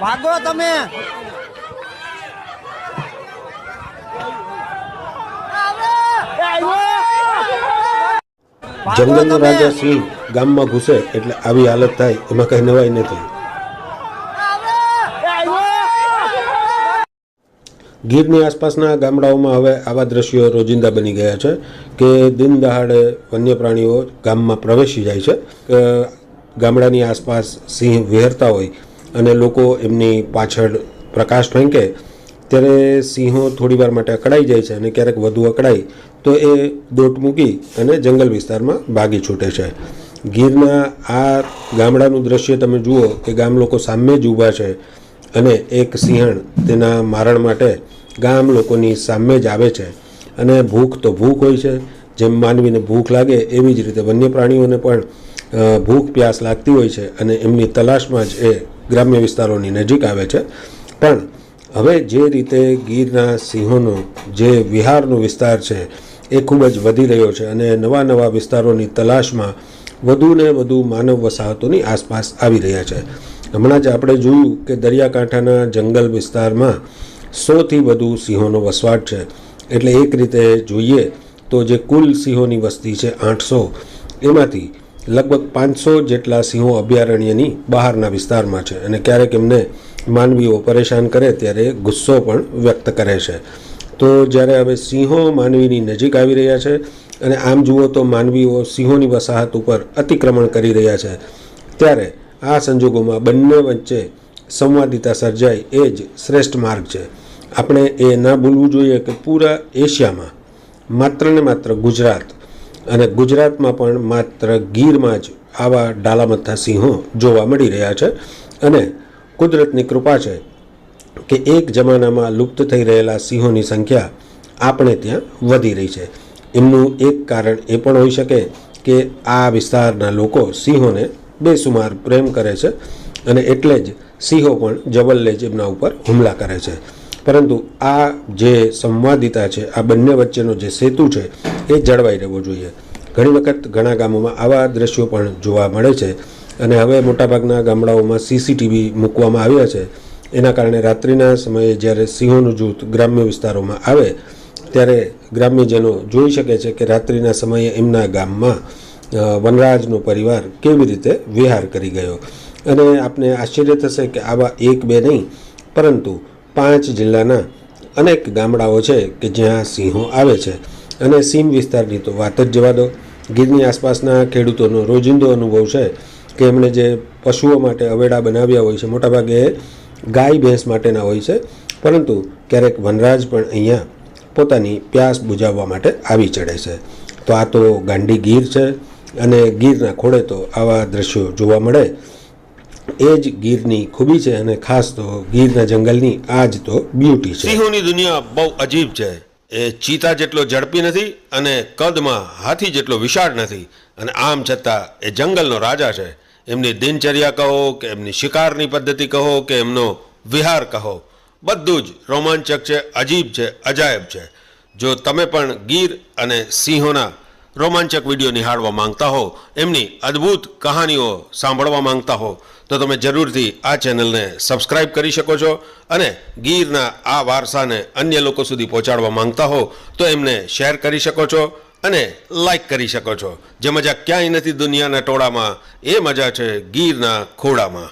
ભાગો તમે. જંગલનો રાજા સિંહ ગામમાં ઘૂસે એટલે આવી હાલત થાય એમાં કઈ નવાઈ નથી ગીરની આસપાસના ગામડાઓમાં હવે આવા દ્રશ્યો રોજિંદા બની ગયા છે કે દિન દહાડે વન્ય પ્રાણીઓ ગામમાં પ્રવેશી જાય છે. ગામડાની આસપાસ સિંહ વિહરતા હોય અને લોકો એમની પાછળ પ્રકાશ ફેંકે, ત્યારે સિંહો થોડીવાર માટે અકળાઈ જાય છે અને ક્યારેક વધુ અકળાય, તો એ દોટ મૂકી અને જંગલ વિસ્તારમાં ભાગી છૂટે છે. ગીરના આ ગામડાનું દ્રશ્ય તમે જુઓ કે ગામ લોકો સામે જ ઊભા છે. અને એક સિંહણ તેના મારણ માટે ગામ લોકોની સામે જ આવે છે. અને ભૂખ તો ભૂખ હોય છે. જેમ માનવીને ભૂખ લાગે એવી જ રીતે વન્ય પ્રાણીઓને પણ ભૂખ પ્યાસ લાગતી હોય છે અને એમની તલાશમાં જ એ ગ્રામ્ય વિસ્તારોની નજીક આવે છે. પણ હવે જે રીતે ગીરના સિંહોનો જે વિહારનો વિસ્તાર છે એ ખૂબ જ વધી રહ્યો છે અને નવા નવા વિસ્તારોની તલાશમાં વધુ ને વધુ માનવ વસાહતોની આસપાસ આવી રહ્યા છે. હમણાં જ આપણે જોયું કે દરિયાકાંઠાના જંગલ વિસ્તારમાં સોથી વધુ સિંહોનો વસવાટ છે. એટલે એક રીતે જોઈએ તો જે કુલ સિંહોની વસ્તી છે આઠસો, એમાંથી લગભગ પાંચસો જેટલા સિંહો અભયારણ્યની બહારના વિસ્તારમાં છે અને ક્યારેક એમને માનવીઓ પરેશાન કરે ત્યારે ગુસ્સો પણ વ્યક્ત કરે છે. તો જ્યારે હવે સિંહો માનવીની નજીક આવી રહ્યા છે અને આમ જુઓ તો માનવીઓ સિંહોની વસાહત ઉપર અતિક્રમણ કરી રહ્યા છે, ત્યારે આ સંજોગોમાં બંને વચ્ચે સંવાદિતા સર્જાય એ જ શ્રેષ્ઠ માર્ગ છે. આપણે એ ના ભૂલવું જોઈએ કે પૂરા એશિયામાં માત્ર ને માત્ર ગુજરાત અને ગુજરાતમાં પણ માત્ર ગીરમાં જ આવા ડાલામથા સિંહો જોવા મળી રહ્યા છે અને કુદરતની કૃપા છે કે એક જમાનામાં લુપ્ત થઈ રહેલા સિંહોની સંખ્યા આપણે ત્યાં વધી રહી છે. એમનું એક કારણ એ પણ હોઈ શકે કે આ વિસ્તારના લોકો સિંહોને બેસુમાર પ્રેમ કરે છે અને એટલે જ સિંહો પણ જબલ એમના ઉપર હુમલા કરે છે. પરંતુ આ જે સંવાદિતા છે, આ બંને વચ્ચેનો જે સેતુ છે, એ જળવાઈ રહેવો જોઈએ. ઘણી વખત ઘણા ગામોમાં આવા દ્રશ્યો પણ જોવા મળે છે અને હવે મોટાભાગના ગામડાઓમાં સીસીટીવી મૂકવામાં આવ્યા છે. એના કારણે રાત્રિના સમયે જ્યારે સિંહોનું જૂથ ગ્રામ્ય વિસ્તારોમાં આવે, ત્યારે ગ્રામ્યજનો જોઈ શકે છે કે રાત્રિના સમયે એમના ગામમાં વનરાજનો પરિવાર કેવી રીતે વિહાર કરી ગયો? અને આપને આશ્ચર્ય થશે કે આવા એક બે નહીં, પરંતુ પાંચ જિલ્લાના અનેક ગામડાઓ છે કે જ્યાં સિંહો આવે છે. અને સીમ વિસ્તારની તો વાત જ જવા દો. ગીરની આસપાસના ખેડૂતોનો રોજિંદો અનુભવ છે કે એમણે જે પશુઓ માટે અવેડા બનાવ્યા હોય છે, મોટાભાગે ગાય ભેંસ માટેના હોય છે. પરંતુ ક્યારેક વનરાજ પણ અહીંયા પોતાની પ્યાસ બુજાવવા માટે આવી ચડે છે. તો આ તો ગાંડી ગીર છે. અને ગીરના ખોળે તો આવા દ્રશ્યો જોવા મળે. એ જ ગીરની ખૂબી છે અને ખાસ તો ગીરના જંગલની આ જ તો બ્યુટી છે. સિંહોની દુનિયા બહુ અજીબ છે. એ ચીતા જેટલો ઝડપી નથી અને કદમાં હાથી જેટલો વિશાળ નથી. અને આમ છતાં એ જંગલનો રાજા છે. એમની દિનચર્યા કહો કે એમની શિકારની પદ્ધતિ કહો કે એમનો વિહાર કહો. બધું જ રોમાંચક છે, અજીબ છે, અજાયબ છે. જો તમે પણ ગીર અને સિંહોના રોમાંચક વીડિયો નિહાળવા માંગતા હો, એમની અદ્ભુત કહાનીઓ સાંભળવા માંગતા હો, તો તમે જરૂરથી આ ચેનલને સબસ્ક્રાઇબ કરી શકો છો અને ગીરના આ વારસાને અન્ય લોકો સુધી પહોંચાડવા માંગતા હો, તો એમને શેર કરી શકો છો અને લાઈક કરી શકો છો. જે મજા ક્યાંય નથી દુનિયાના ટોળામાં, એ મજા છે ગીરના ખોળામાં.